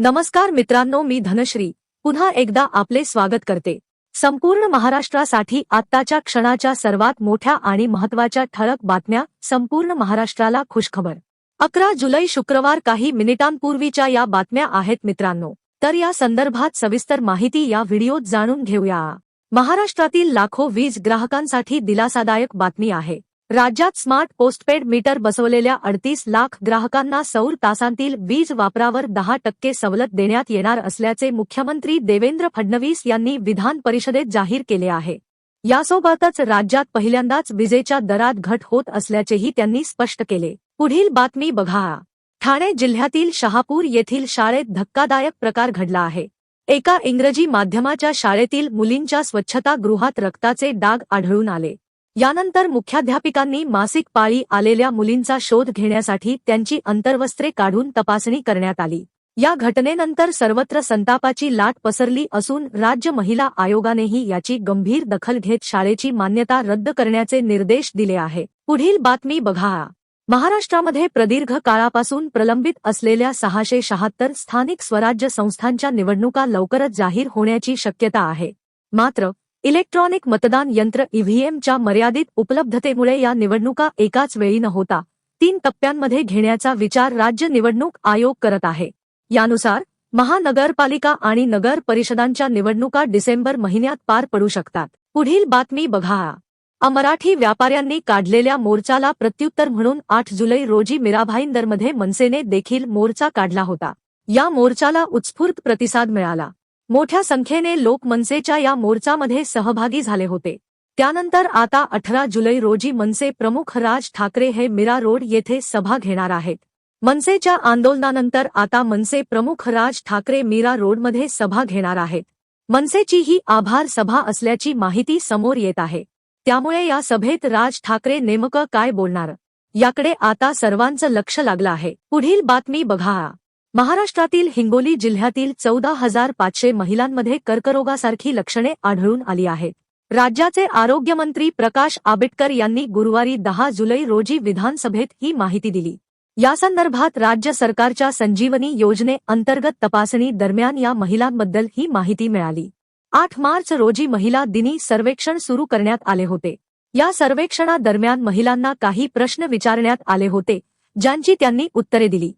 नमस्कार मित्रांनो मी धनश्री. पुन्हा एकदा आपले स्वागत करते. संपूर्ण महाराष्ट्रासाठी आत्ताच्या क्षणाच्या सर्वात मोठ्या आणि महत्त्वाच्या ठळक बातम्या संपूर्ण महाराष्ट्राला खुशखबर. अकरा जुलै शुक्रवार काही मिनिटांपूर्वीच्या या बातम्या आहेत मित्रांनो. तर या संदर्भात सविस्तर माहिती या व्हिडिओत जाणून घेऊया. महाराष्ट्रातील लाखो वीज ग्राहकांसाठी दिलासादायक बातमी आहे. राज्यात स्मार्ट पोस्टपेड मीटर बसवलेल्या अडतीस लाख ग्राहकांना सौर तासांतील वीज वापरावर दहा टक्के सवलत देण्यात येणार असल्याचे मुख्यमंत्री देवेंद्र फडणवीस यांनी विधान परिषदेत जाहीर केले आहे. यासोबतच राज्यात पहिल्यांदाच विजेच्या दरात घट होत असल्याचेही त्यांनी स्पष्ट केले. पुढील बातमी बघा. ठाणे जिल्ह्यातील शहापूर येथील शाळेत धक्कादायक प्रकार घडला आहे. एका इंग्रजी माध्यमाच्या शाळेतील मुलींच्या स्वच्छतागृहात रक्ताचे डाग आढळून आले. यानंतर मुख्याध्यापिकांनी मासिक पाळी आलेल्या मुलींचा शोध घेण्यासाठी त्यांची अंतर्वस्त्रे काढून तपासणी करण्यात आली. या घटनेनंतर सर्वत्र संतापाची लाट पसरली असून राज्य महिला आयोगानेही याची गंभीर दखल घेत शाळेची मान्यता रद्द करण्याचे निर्देश दिले आहे. पुढील बातमी बघा. महाराष्ट्रामध्ये प्रदीर्घ काळापासून प्रलंबित असलेल्या सहाशे शहात्तर स्थानिक स्वराज्य संस्थांच्या निवडणुका लवकरच जाहीर होण्याची शक्यता आहे. मात्र इलेक्ट्रॉनिक मतदान यंत्र ईव्हीएमच्या मर्यादित उपलब्धतेमुळे या निवडणुका एकाच वेळी न होता तीन टप्प्यांमध्ये घेण्याचा विचार राज्य निवडणूक आयोग करत आहे. यानुसार महानगरपालिका आणि नगर परिषदांच्या निवडणुका डिसेंबर महिन्यात पार पडू शकतात. पुढील बातमी बघा. अमराठी व्यापाऱ्यांनी काढलेल्या मोर्चाला प्रत्युत्तर म्हणून आठ जुलै रोजी मीराभाईंदरमध्ये मनसेने देखील मोर्चा काढला होता. या मोर्चाला उत्स्फूर्त प्रतिसाद मिळाला. मोठ्या संख्येने लोक मनसेच्या या मोर्चामध्ये सहभागी झाले होते. त्यानंतर आता अठरा जुलै रोजी मनसे प्रमुख राज ठाकरे हे मीरा रोड येथे सभा घेणार आहेत. मनसेच्या आंदोलनानंतर आता मनसे प्रमुख राज ठाकरे मीरा रोडमध्ये सभा घेणार आहेत. मनसेची ही आभार सभा असल्याची माहिती समोर येत आहे. त्यामुळे या सभेत राज ठाकरे नेमकं काय बोलणार? याकडे आता सर्वांचं लक्ष लागलं आहे. पुढील बातमी बघा. महाराष्ट्रातील हिंगोली जिल्ह्यातील चौदा हजार पाचशे महिलांमध्ये कर्करोगासारखी लक्षणे आढळून आली आहेत. राज्याचे आरोग्यमंत्री प्रकाश आंबेडकर यांनी गुरुवारी दहा जुलै रोजी विधानसभेत ही माहिती दिली. यासंदर्भात राज्य सरकारच्या संजीवनी योजनेअंतर्गत तपासणी दरम्यान या महिलांबद्दल ही माहिती मिळाली. आठ मार्च रोजी महिला दिनी सर्वेक्षण सुरू करण्यात आले होते. या सर्वेक्षणादरम्यान महिलांना काही प्रश्न विचारण्यात आले होते ज्यांची त्यांनी उत्तरे दिली.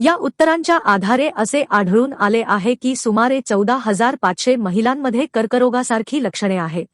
या उत्तरांच्या आधारे असे आढळून आले आहे की सुमारे चौदा हजार पाचशे महिलांमध्ये कर्करोगासारखी लक्षणे आहेत.